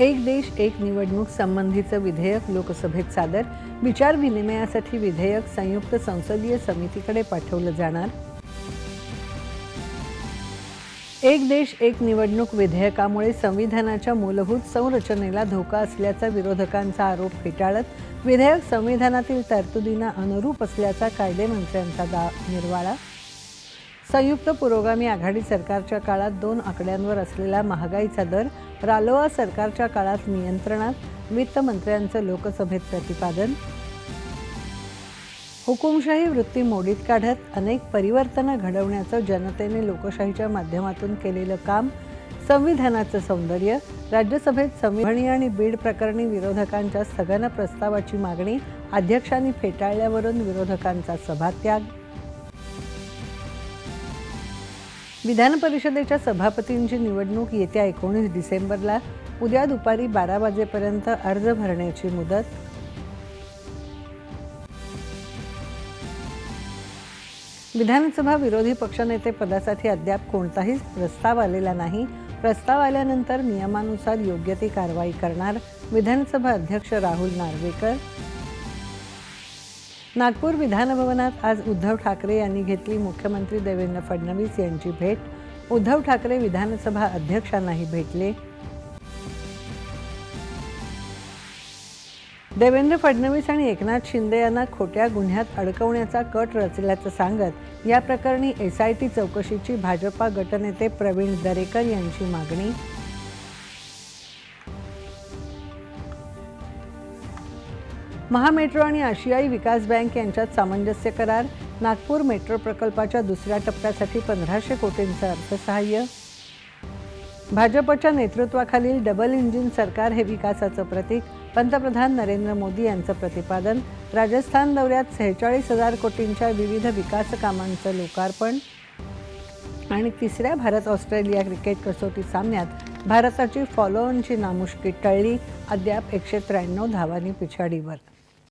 एक देश एक निवडणूक संबंधीचं विधेयक लोकसभेत सादर. विचारविनिमयासाठी विधेयक संयुक्त संसदीय समितीकडे पाठवलं जाणार. एक देश एक निवडणूक विधेयकामुळे संविधानाच्या मूलभूत संरचनेला धोका असल्याचा विरोधकांचा आरोप फेटाळत विधेयक संविधानातील तरतुदींना अनुरूप असल्याचा कायदेमंत्र्यांचा दा निर्वाळा संयुक्त पुरोगामी आघाडी सरकारच्या काळात दोन आकड्यांवर असलेला महागाईचा दर रालोआ सरकारच्या काळात नियंत्रणात वित्तमंत्र्यांचं लोकसभेत प्रतिपादन. हुकुमशाही वृत्ती मोडीत काढत अनेक परिवर्तनं घडवण्याचं जनतेने लोकशाहीच्या माध्यमातून केलेलं काम संविधानाचं सौंदर्य राज्यसभेत संविधानी आणि बीड प्रकरणी विरोधकांच्या स्थगन प्रस्तावाची मागणी अध्यक्षांनी फेटाळल्यावरून विरोधकांचा सभात्याग. विधान परिषदेच्या सभापतींची निवडणूक येत्या एकोणीस डिसेंबरला उद्या दुपारी बारा वाजेपर्यंत अर्ज भरण्याची मुदत. विधानसभा विरोधी पक्षनेते पदासाठी अद्याप कोणताही प्रस्ताव आलेला नाही. प्रस्ताव आल्यानंतर नियमानुसार योग्य ती कारवाई करणार विधानसभा अध्यक्ष राहुल नार्वेकर. नागपूर विधानभवनात आज उद्धव ठाकरे यांनी घेतली मुख्यमंत्री देवेंद्र फडणवीस यांची भेट. उद्धव ठाकरे विधानसभा अध्यक्षांनाही भेटले. देवेंद्र फडणवीस आणि एकनाथ शिंदे यांना खोट्या गुन्ह्यात अडकवण्याचा कट रचल्याचं सांगत या प्रकरणी एस आय टी चौकशीची भाजपा गटनेते प्रवीण दरेकर यांची मागणी महामेट्रो आणि आशियाई विकास बँक यांच्यात सामंजस्य करार. नागपूर मेट्रो प्रकल्पाच्या दुसऱ्या टप्प्यासाठी पंधराशे कोटींचं अर्थसहाय्य. भाजपच्या नेतृत्वाखालील डबल इंजिन सरकार हे विकासाचं प्रतीक. पंतप्रधान नरेंद्र मोदी यांचं प्रतिपादन. राजस्थान दौऱ्यात सेहेचाळीस हजार कोटींच्या विविध विकास कामांचं लोकार्पण. आणि तिसऱ्या भारत ऑस्ट्रेलिया क्रिकेट कसोटी सामन्यात भारताची फॉलोअनची नामुष्की टळली. अद्याप एकशे त्र्याण्णव धावांनी पिछाडीवर.